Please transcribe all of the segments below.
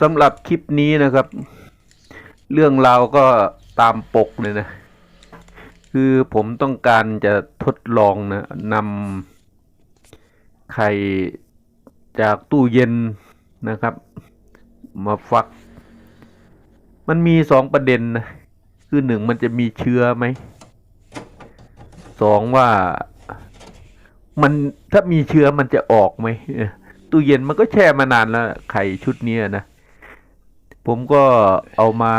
สำหรับคลิปนี้นะครับ เรื่องราวก็ตามปกเลยนะ คือผมต้องการจะทดลองนะนำไข่จากตู้เย็นนะครับ มาฟัก มันมีสองประเด็นนะ คือหนึ่งมันจะมีเชื้อไหม สองว่ามันถ้ามีเชื้อมันจะออกไหมตู้เย็นมันก็แช่มานานแล้วไข่ชุดนี้นะ ผมก็เอามา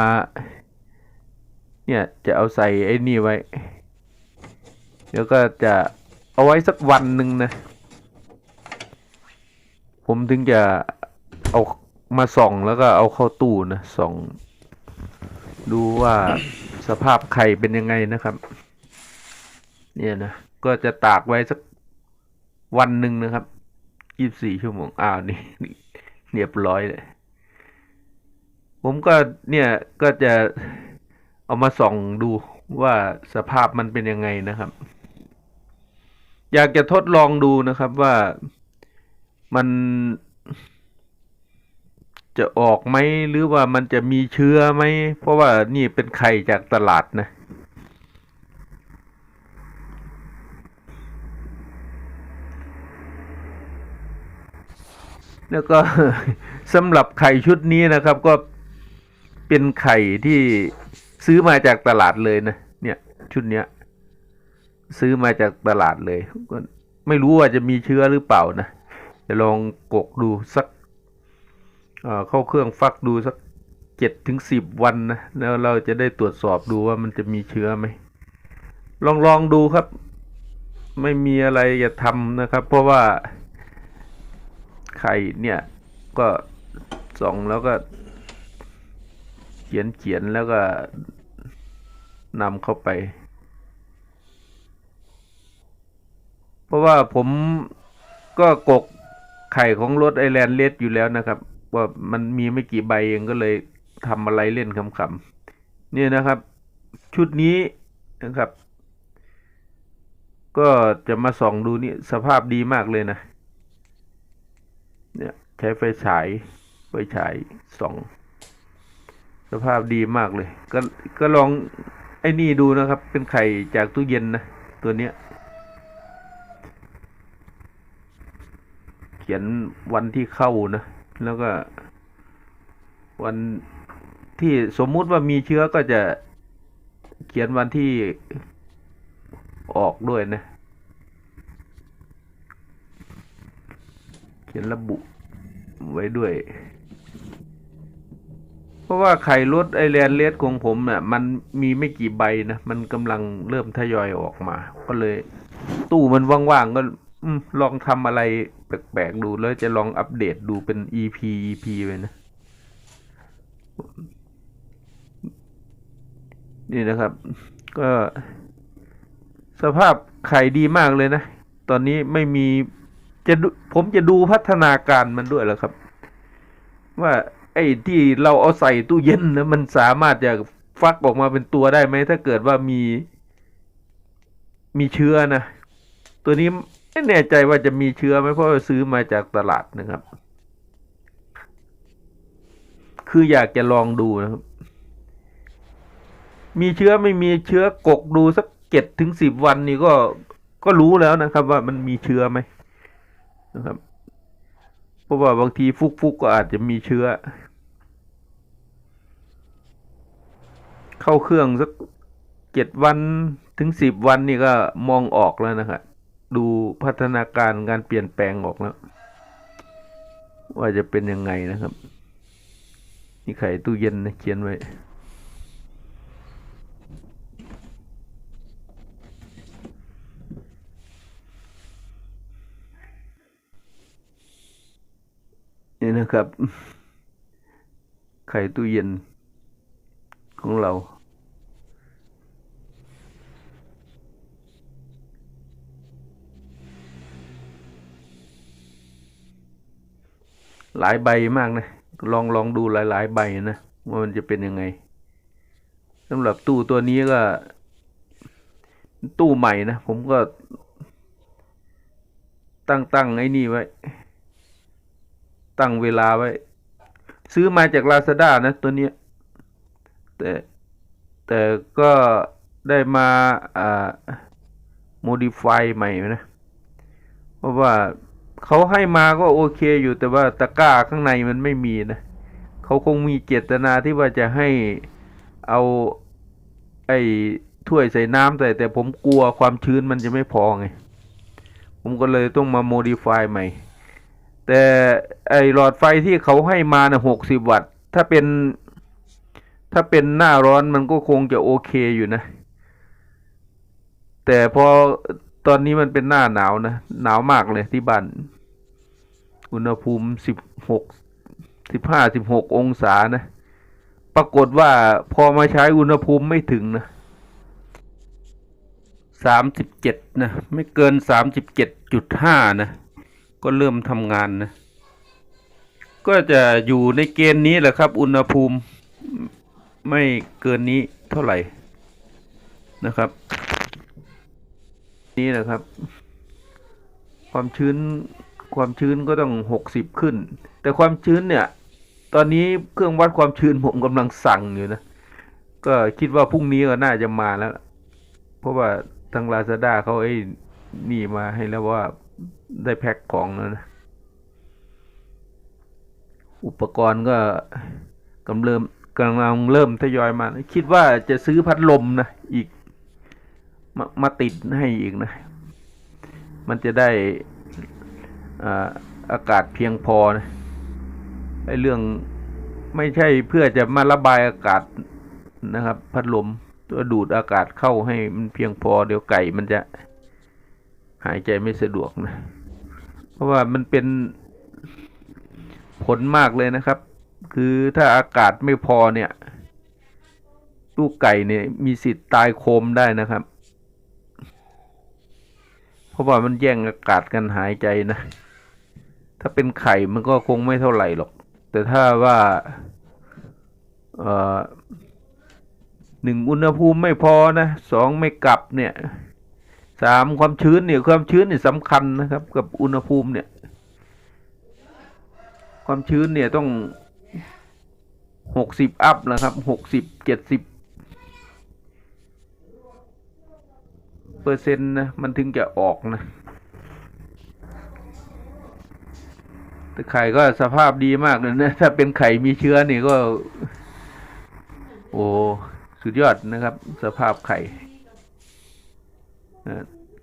เนี่ยจะเอาใส่ไอ้นี่ไว้แล้วก็จะเอาไว้สักวันหนึ่งนะ ผมถึงจะเอามาส่องแล้วก็เอาเข้าตู้นะส่อง ดูว่าสภาพไข่เป็นยังไงนะครับ เนี่ยนะ ก็จะตากไว้สักวันหนึ่งนะครับยี่บสี่ชั่วโมงอ้าวนี่เรียบร้อยเลย ผมก็เนี่ยก็จะเอามาส่องดูว่าสภาพมันเป็นยังไงนะครับ อยากจะทดลองดูนะครับว่ามันจะออกไหมหรือว่ามันจะมีเชื้อไหม เพราะว่านี่เป็นไข่จากตลาดนะ แล้วก็สำหรับไข่ชุดนี้นะครับก็ เป็นไข่ที่ซื้อมาจากตลาดเลยนะเนี่ย ชุดเนี้ย ซื้อมาจากตลาดเลยก็ไม่รู้ว่าจะมีเชื้อหรือเปล่านะจะลองกกดูสักเข้าเครื่องฟักดูสักเจ็ดถึงสิบวันนะแล้วเราจะได้ตรวจสอบดูว่ามันจะมีเชื้อไหมลองลองดูครับ ไม่มีอะไรจะทำนะครับ เพราะว่าไข่เนี่ย ก็ส่องแล้วก็ ขียนเขียนแล้วก็นำเข้าไป เพราะว่าผมก็กกไข่ของรถไอแลนด์เลสอยู่แล้วนะครับ ว่ามันมีไม่กี่ใบเองก็เลยทำอะไรเล่นขำๆเนี่ยนะครับ ชุดนี้นะครับ ก็จะมาส่องดูนี่สภาพดีมากเลยนะ เนี่ยใช้ไฟฉาย ไฟฉายส่อง สภาพดีมากเลย ก็ก็ลองไอ้นี่ดูนะครับ เป็นไข่จากตู้เย็นนะ ตัวเนี้ย เขียนวันที่เข้านะ แล้วก็ วันที่สมมุติว่ามีเชื้อก็จะเขียนวันที่ออกด้วยนะ เขียนระบุไว้ด้วย ราะว่าไข่รถไอแลนเลสของผมเน่ะมันมีไม่กี่ใบนะ มันกำลังเริ่มทยอยออกมา ก็เลย ตู้มันว่างๆก็อลองทำอะไรแปลกๆดูแล้วจะลองอัปเดตดูเป็น EP EP ไปนะ นี่นะครับ ก็ สภาพไข่ดีมากเลยนะ ตอนนี้ไม่มีจะดูผมจะดูพัฒนาการมันด้วยแหละครับ ว่า อ้ที่เราเอาใส่ตู้เย็นนะมันสามารถจะฟักออกมาเป็นตัวได้ไหมถ้าเกิดว่ามีมีเชื้อนะ ตัวนี้ไม่แน่ใจว่าจะมีเชื้อไหมเพราะาซื้อมาจากตลาดนะครับ คืออยากจะลองดูนะครับ มีเชื้อไม่มีเชื้อกกดูสักเจ็ดถึงสิบวันนี่ก็ก็รู้แล้วนะครับ ว่ามันมีเชื้อไหมนะครับ เพราะว่าบางทีฟุกๆกก็อาจจะมีเชื้อ เข้าเครื่องสักเจ็ดวันถึงสิบวันนี่ก็มองออกแล้วนะครับดูพัฒนาการการเปลี่ยนแปลงออกแล้ว ว่าจะเป็นยังไงนะครับ นี่ไข่ตู้เย็นนะเขียนไว้นี่นะครับ ไข่ตู้เย็น ของเรา หลายใบมากนะ ลองลองดูหลาย ๆ ใบนะ ว่ามันจะเป็นยังไงสำหรับตู้ตัวนี้ก็ ตู้ใหม่นะ ผมก็ ตั้งตั้งไอ้นี่ไว้ ตั้งเวลาไว้ ซื้อมาจาก Lazada นะ ตัวเนี้ย แต่แต่ก็ได้มาอ่า modify ใหม่นะ เพราะว่าเขาให้มาก็โอเคอยู่แต่ว่าตะกร้าข้างในมันไม่มีนะเขาคงมีเจตนาที่ว่าจะให้เอาไอ้ถ้วยใส่น้ำใส่แต่ผมกลัวความชื้นมันจะไม่พอไง ผมก็เลยต้องมา modify ใหม่ แต่ไอ้หลอดไฟที่เขาให้มานะหกสิบวัตต์ ถ้าเป็น ถ้าเป็นหน้าร้อนมันก็คงจะโอเคอยู่นะ แต่พอตอนนี้มันเป็นหน้าหนาวนะ หนาวมากเลยที่บ้าน อุณหภูมิสิบหกสิบห้าสิบหกองศานะ ปรากฏว่าพอมาใช้อุณหภูมิไม่ถึงนะสามสิบเจ็ดนะ ไม่เกินสามสิบเจ็ดจุดห้านะ ก็เริ่มทำงานนะ ก็จะอยู่ในเกณฑ์นี้แหละครับ อุณหภูมิ ไม่เกินนี้เท่าไหร่นะครับ นี้นะครับ ความชื้นความชื้นก็ต้องหกสิบขึ้น แต่ความชื้นเนี่ย ตอนนี้เครื่องวัดความชื้นผมกำลังสั่งอยู่นะ ก็คิดว่าพรุ่งนี้ก็น่าจะมาแล้ว เพราะว่าทางลาซาด้าเขาไอ้นี่มาให้แล้วว่าได้แพ็คของแล้วนะอุปกรณ์ก็กำเริ่ม กำลังเริ่มทยอยมา คิดว่าจะซื้อพัดลมนะอีกมามาติดให้อีกนะ มันจะได้อ่าอากาศเพียงพอนะไอเรื่องไม่ใช่เพื่อจะมาระบายอากาศนะครับ พัดลมตัวดูดอากาศเข้าให้มันเพียงพอเดี๋ยวไก่มันจะหายใจไม่สะดวกนะ เพราะว่ามันเป็นผลมากเลยนะครับ คือถ้าอากาศไม่พอเนี่ย ลูกไก่เนี่ยมีสิทธิ์ตายโคมได้นะครับ เพราะว่ามันแย่งอากาศกันหายใจนะ ถ้าเป็นไข่มันก็คงไม่เท่าไหร่หรอก แต่ถ้าว่าเอ่อหนึ่งอุณหภูมิไม่พอนะสองไม่กลับเนี่ยสามความชื้นเนี่ยความชื้นเนี่ยสำคัญนะครับ กับอุณหภูมิเนี่ย ความชื้นเนี่ยต้อง หกสิบอัพนะครับหกสิบเจ็ดสิบเปอร์เซ็นต์นะ มันถึงจะออกนะแต่ไข่ก็สภาพดีมากเลยนะ ถ้าเป็นไข่มีเชื้อนี่ก็ โอ้สุดยอดนะครับ สภาพไข่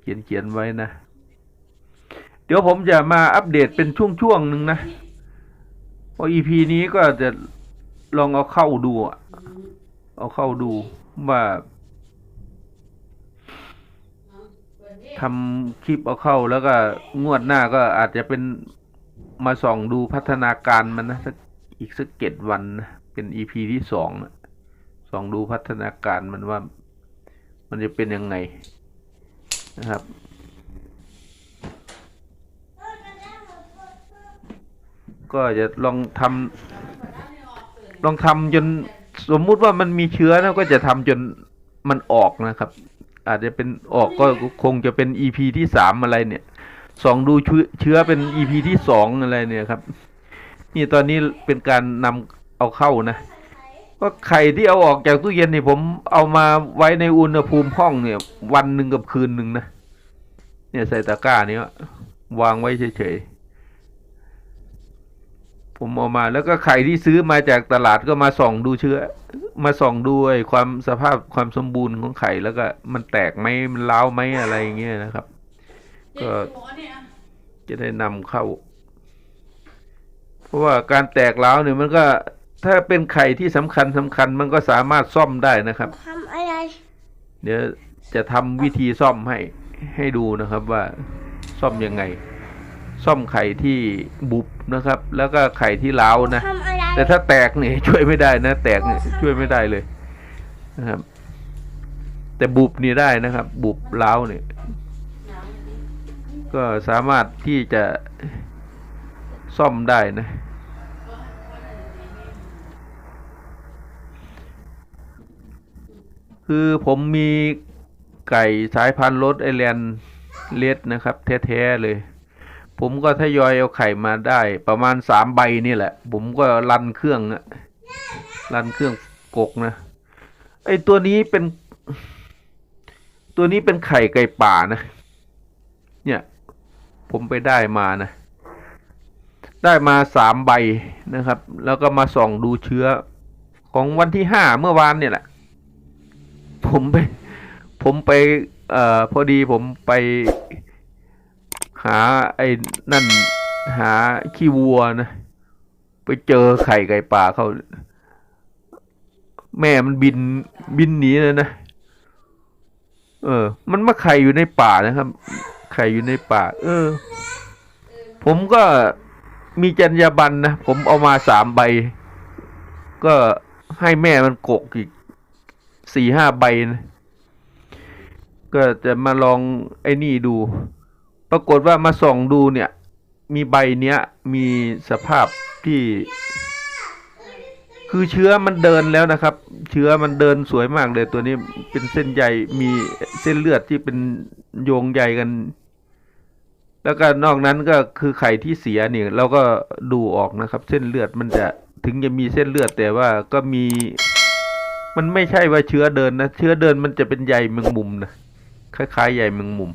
เขียนเขียนไว้นะ เดี๋ยวผมจะมาอัปเดตเป็นช่วงๆหนึ่งนะเพราะ EP นี้ก็จะ ลองเอาเข้าดูอะเอาเข้าดูว่าทำคลิปเอาเข้าแล้วก็งวดหน้าก็อาจจะเป็นมาส่องดูพัฒนาการมันนะสักอีกสักเจ็ดวันนะเป็น EP ที่สองนะส่องดูพัฒนาการมันว่า มันจะเป็นยังไงนะครับ ก็จะลองทำ ลองทำจนสมมุติว่ามันมีเชื้อนะก็จะทำจนมันออกนะครับ อาจจะเป็นออกก็คงจะเป็น EP ที่สามอะไรเนี่ยสองดูเชื้อเชื้อเป็น EP ที่สองอะไรเนี่ยครับ นี่ตอนนี้เป็นการนำเอาเข้านะก็ไข่ที่เอาออกจากตู้เย็นนี่ผมเอามาไว้ในอุณหภูมิห้องเนี่ย วันหนึ่งกับคืนหนึ่งนะเนี่ยใส่ตะกร้านี้วางไว้เฉยๆ ผมเอามา แล้วก็ไข่ที่ซื้อมาจากตลาดก็มาส่องดูเชื้อ มาส่องดูไอ้ความสภาพความสมบูรณ์ของไข่แล้วก็มันแตกไหมมันร้าวไหมอะไรอย่างเงี้ยนะครับ ก็จะได้นำเข้า เพราะว่าการแตกร้าวเนี่ยมันก็ถ้าเป็นไข่ที่สำคัญสำคัญมันก็สามารถซ่อมได้นะครับทำอะไร เดี๋ยวจะทำวิธีซ่อมให้ให้ดูนะครับว่าซ่อมยังไง ซ่อมไข่ที่บุบนะครับ แล้วก็ไข่ที่ร้าวนะ ทำอะไรแต่ถ้าแตกเนี่ยช่วยไม่ได้นะ แตกเนี่ยช่วยไม่ได้เลยนะครับ แต่บุบนี่ได้นะครับ บุบร้าวเนี่ย ก็สามารถที่จะซ่อมได้นะคือผมมีไก่สายพันธุ์รถไอแลนด์เลดนะครับ แท้ ๆ เลย ผมก็ทยอยเอาไข่มาได้ ประมาณสามใบนี่แหละ ผมก็รันเครื่องอะรันเครื่องกกนะ ไอตัวนี้เป็น ตัวนี้เป็นไข่ไก่ป่านะ เนี่ย ผมไปได้มานะ ได้มาสามใบนะครับ แล้วก็มาส่องดูเชื้อของวันที่ห้าเมื่อวานเนี่ยแหละ ผมไป ผมไป เอ่อ พอดีผมไป หาไอ้นั่นหาขี้วัวนะ ไปเจอไข่ไก่ป่าเขา แม่มันบินบินหนีเลยนะ เออ มันมาไข่อยู่ในป่านะครับ ไข่อยู่ในป่า เออ ผมก็มีจรรยาบรรณนะ ผมเอามาสามใบ ก็ให้แม่มันกกอีกสี่ห้าใบนะ ก็จะมาลองไอ้นี่ดู ปรากฏว่ามาส่องดูเนี่ย มีใบเนี้ยมีสภาพที่ คือเชื้อมันเดินแล้วนะครับ เชื้อมันเดินสวยมากเลยตัวนี้เป็นเส้นใยมีเส้นเลือดที่เป็นโยงใยกัน แล้วก็นอกนั้นก็คือไข่ที่เสียเนี่ยเราก็ดูออกนะครับ เส้นเลือดมันจะถึงจะมีเส้นเลือดแต่ว่าก็มี มันไม่ใช่ว่าเชื้อเดินนะ เชื้อเดินมันจะเป็นใยแมงมุมนะคล้ายๆใยแมงมุม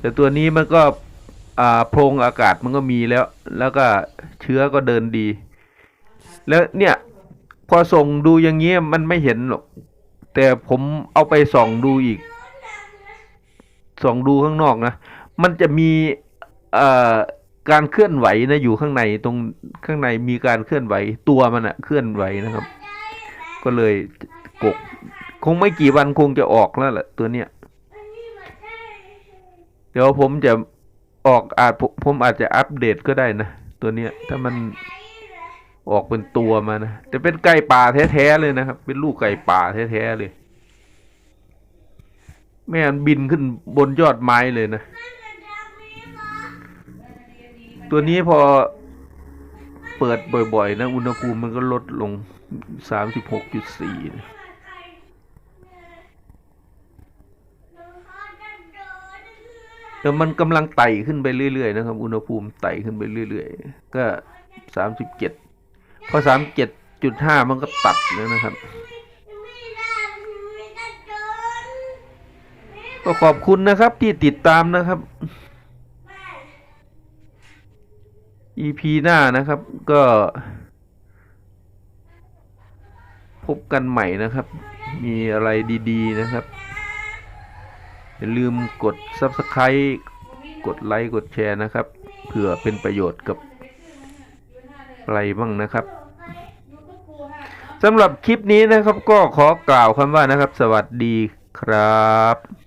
แต่ตัวนี้มันก็โพรงอากาศมันก็มีแล้ว แล้วก็เชื้อก็เดินดี แล้วเนี่ย พอส่งดูอย่างเงี้ยมันไม่เห็นหรอก แต่ผมเอาไปส่องดูอีก ส่องดูข้างนอกนะ มันจะมีการเคลื่อนไหวนะอยู่ข้างในตรงข้างในมีการเคลื่อนไหว ตัวมันอะเคลื่อนไหวนะครับ ก็เลยกก คงไม่กี่วันคงจะออกแล้วแหละตัวเนี้ย เดี๋ยวผมจะออกอาจผมอาจจะอัปเดตก็ได้นะ ตัวเนี้ย ถ้ามันออกเป็นตัวมานะแต่เป็นไก่ป่าแท้ๆเลยนะครับ เป็นลูกไก่ป่าแท้ๆเลย แม่มันบินขึ้นบนยอดไม้เลยนะ ตัวนี้พอเปิดบ่อยๆนะ อุณหภูมิมันก็ลดลงสามสิบหกจุดสี่นะ แต่มันกำลังไต่ขึ้นไปเรื่อยๆนะครับ อุณหภูมิไต่ขึ้นไปเรื่อยๆ ก็สามสิบเจ็ดพอสามเจ็ดจุดห้ามันก็ตัดแล้วนะครับ ก็ขอบคุณนะครับที่ติดตามนะครับ EP หน้านะครับก็ พบกันใหม่นะครับ มีอะไรดี ๆ นะครับ อย่าลืมกด Subscribe กดไลค์กดแชร์นะครับเผื่อเป็นประโยชน์กับอะไรบ้างนะครับสำหรับคลิปนี้นะครับก็ขอกล่าวคำว่านะครับ สวัสดีครับ